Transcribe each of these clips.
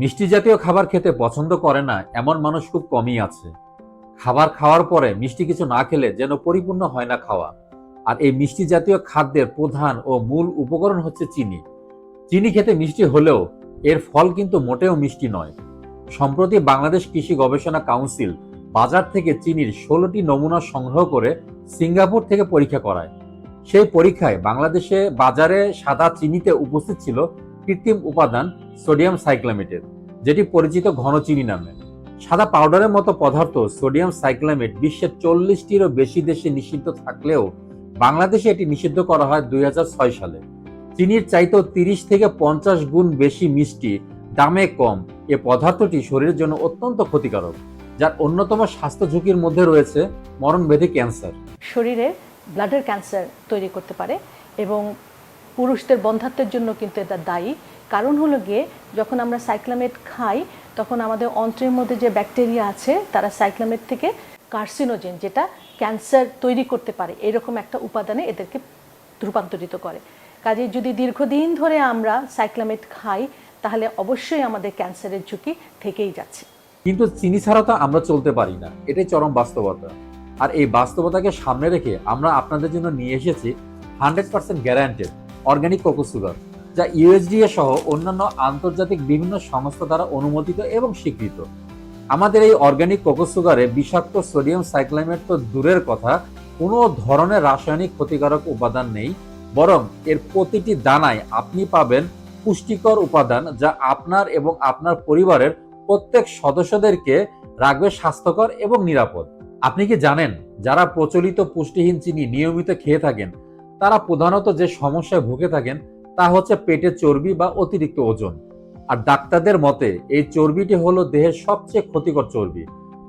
মিষ্টি জাতীয় খাবার খেতে পছন্দ করে না, এমন মানুষ খুব কমই আছে। খাবার খাওয়ার পরে মিষ্টি কিছু না খেলে যেন পরিপূর্ণ হয় না খাওয়া। আর এই মিষ্টি জাতীয় খাদ্যের প্রধান ও মূল উপকরণ হচ্ছে চিনি। চিনি খেতে মিষ্টি হলেও এর ফল কিন্তু মোটেও মিষ্টি নয়। সম্প্রতি বাংলাদেশ কৃষি গবেষণা কাউন্সিল বাজার থেকে চিনির ষোলোটি নমুনা সংগ্রহ করে সিঙ্গাপুর থেকে পরীক্ষা করায়। সেই পরীক্ষায় বাংলাদেশে বাজারে সাদা চিনিতে উপস্থিত ছিল কৃত্রিম উপাদান সোডিয়াম সাইক্লামেটের, যেটি পরিচিত ঘন চিনি নামে। সাদা পাউডারের মতো পদার্থ সোডিয়াম সাইক্লামেট বিশ্বের চল্লিশটিরও বেশি দেশে নিষিদ্ধ থাকলেও বাংলাদেশে এটি নিষিদ্ধ করা হয় দুই হাজার ছয় সালে। চিনির চাইতেও তিরিশ থেকে পঞ্চাশ গুণ বেশি মিষ্টি, দামে কম। এ পদার্থটি শরীরের জন্য অত্যন্ত ক্ষতিকারক, যার অন্যতম স্বাস্থ্য ঝুঁকির মধ্যে রয়েছে মরণব্যাধি ক্যান্সার। শরীরে ব্লাডের ক্যান্সার তৈরি করতে পারে এবং পুরুষদের বন্ধাত্বের জন্য কিন্তু এটা দায়ী। কারণ হলো গিয়ে, যখন আমরা সাইক্লামেট খাই, তখন আমাদের অন্ত্রের মধ্যে যে ব্যাকটেরিয়া আছে, তারা সাইক্লামেট থেকে কার্সিনোজেন যেটা ক্যান্সার তৈরি করতে পারে, এরকম একটা উপাদানে এদেরকে রূপান্তরিত করে। কাজে যদি দীর্ঘদিন ধরে আমরা সাইক্লামেট খাই, তাহলে অবশ্যই আমাদের ক্যান্সারের ঝুঁকি থেকেই যাচ্ছে। কিন্তু চিনি ছাড়া তো আমরা চলতে পারি না। এটাই চরম বাস্তবতা। আর এই বাস্তবতাকে সামনে রেখে আমরা আপনাদের জন্য নিয়ে এসেছি hundred percent guaranteed organic coco sugar যা ইউএসডিএ সহ অন্যান্য আন্তর্জাতিক বিভিন্ন সংস্থা দ্বারা অনুমোদিত এবং স্বীকৃত। আমাদের এই অর্গানিক কোকো সুগারে বিষাক্ত সোডিয়াম সাইক্লামেট তো দূরের কথা, কোনো ধরনের রাসায়নিক ক্ষতিকারক উপাদান নেই, বরং এর প্রতিটি দানায় আপনি পাবেন পুষ্টিকর উপাদান যা আপনার এবং আপনার পরিবারের প্রত্যেক সদস্যদেরকে রাখবে স্বাস্থ্যকর এবং নিরাপদ। আপনি কি জানেন, যারা প্রচলিত পুষ্টিহীন চিনি নিয়মিত খেয়ে থাকেন তারা প্রধানত যে সমস্যায় ভুগে থাকেন, তা হচ্ছে পেটের চর্বি বা অতিরিক্ত ওজন। আর ডাক্তারদের মতে, এই চর্বিটি হলো দেহের সবচেয়ে ক্ষতিকর চর্বি।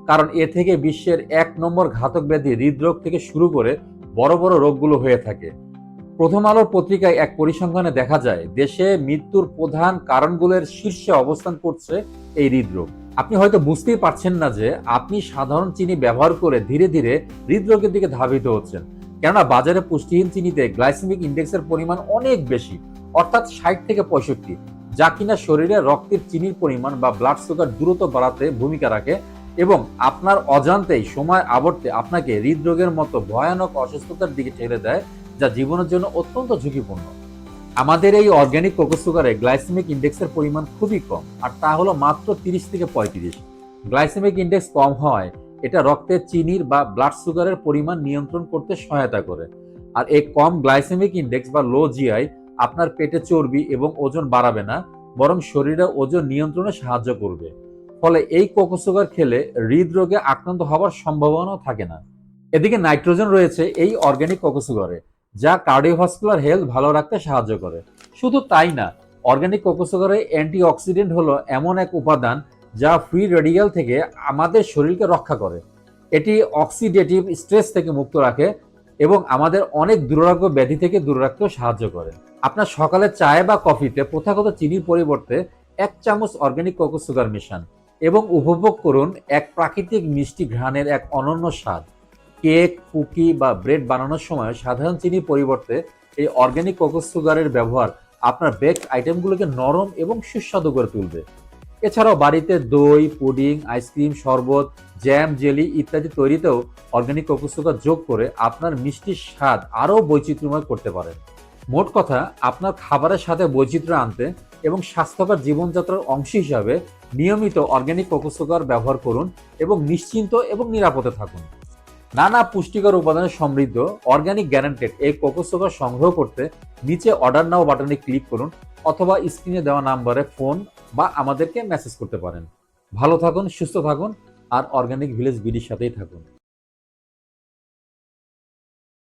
কারণ এ থেকে বিশ্বের এক নম্বর ঘাতক ব্যাধি হৃদরোগ থেকে শুরু করে বড় বড় রোগগুলো হয়ে থাকে। প্রথম আলোর পত্রিকায় এক পরিসংখ্যানে দেখা যায়, দেশে মৃত্যুর প্রধান কারণগুলোর শীর্ষে অবস্থান করছে এই হৃদরোগ। আপনি হয়তো বুঝতেই পারছেন না যে, আপনি সাধারণ চিনি ব্যবহার করে ধীরে ধীরে হৃদরোগের দিকে ধাবিত হচ্ছেন। কেননা বাজারে পুষ্টিহীন চিনিতে গ্লাইসেমিক ইন্ডেক্সের পরিমাণ অনেক বেশি, অর্থাৎ ষাট থেকে পঁয়ষট্টি, যা কিনা শরীরে রক্তের চিনির পরিমাণ বা ব্লাড সুগার দ্রুত বাড়াতে ভূমিকা রাখে এবং আপনার অজান্তেই সময় আবর্তে আপনাকে হৃদরোগের মতো ভয়ানক অসুস্থতার দিকে ঠেলে দেয়, যা জীবনের জন্য অত্যন্ত ঝুঁকিপূর্ণ। আমাদের এই অর্গ্যানিক কোকো সুগারে গ্লাইসেমিক ইন্ডেক্সের পরিমাণ খুবই কম, আর তা হলো মাত্র তিরিশ থেকে পঁয়ত্রিশ। গ্লাইসেমিক ইন্ডেক্স কম হয় এটা রক্তে চিনির বা ব্লাড সুগারের পরিমাণ নিয়ন্ত্রণ করতে সহায়তা করে। আর এই কম গ্লাইসেমিক ইন্ডেক্স বা লো জিআই আপনার পেটে চর্বি এবং ওজন বাড়াবে না, বরং শরীরে ওজন নিয়ন্ত্রণে সাহায্য করবে। ফলে এই কোকো সুগার খেলে হৃদরোগে আক্রান্ত হওয়ার সম্ভাবনাও থাকে না। এদিকে নাইট্রোজেন রয়েছে এই অর্গ্যানিক কোকো সুগারে যা কার্ডিওভাস্কুলার হেলথ ভালো রাখতে সাহায্য করে। শুধু তাই না অর্গ্যানিক কোকো সুগারে অ্যান্টিঅক্সিডেন্ট হলো এমন এক উপাদান যা ফ্রি রেডিক্যাল থেকে আমাদের শরীরকে রক্ষা করে। এটি অক্সিডেটিভ স্ট্রেস থেকে মুক্ত রাখে এবং আমাদের অনেক দুরারোগ্য ব্যাধি থেকে দূরে রাখতেও সাহায্য করে। আপনার সকালে চায় বা কফিতে প্রথাগত চিনির পরিবর্তে এক চামচ অর্গ্যানিক কোকো সুগার মেশান এবং উপভোগ করুন এক প্রাকৃতিক মিষ্টি ঘ্রাণের এক অনন্য স্বাদ। কেক, কুকি বা ব্রেড বানানোর সময় সাধারণ চিনির পরিবর্তে এই অর্গ্যানিক কোকো সুগারের ব্যবহার আপনার বেক আইটেমগুলোকে নরম এবং সুস্বাদু করে তুলবে। এছাড়াও বাড়িতে দই, পুডিং, আইসক্রিম, শরবত, জ্যাম, জেলি ইত্যাদি তৈরিতেও অর্গ্যানিক কপুস্তকা যোগ করে আপনার মিষ্টির স্বাদ আরও বৈচিত্র্যময় করতে পারেন। মোট কথা, আপনার খাবারের সাথে বৈচিত্র্য আনতে এবং স্বাস্থ্যকর জীবনযাত্রার অংশ হিসাবে নিয়মিত অর্গ্যানিক কপুস্তকার ব্যবহার করুন এবং নিশ্চিন্ত এবং নিরাপদে থাকুন। নানা পুষ্টিকর উপাদানে সমৃদ্ধ অর্গ্যানিক গ্যারান্টেড এই কোকো সোকা সংগ্রহ করতে নিচে অর্ডার নাও বাটনে ক্লিক করুন অথবা স্ক্রিনে দেওয়া নাম্বারে ফোন বা আমাদেরকে মেসেজ করতে পারেন। ভালো থাকুন, সুস্থ থাকুন আর অর্গ্যানিক ভিলেজ বিডির সাথেই থাকুন।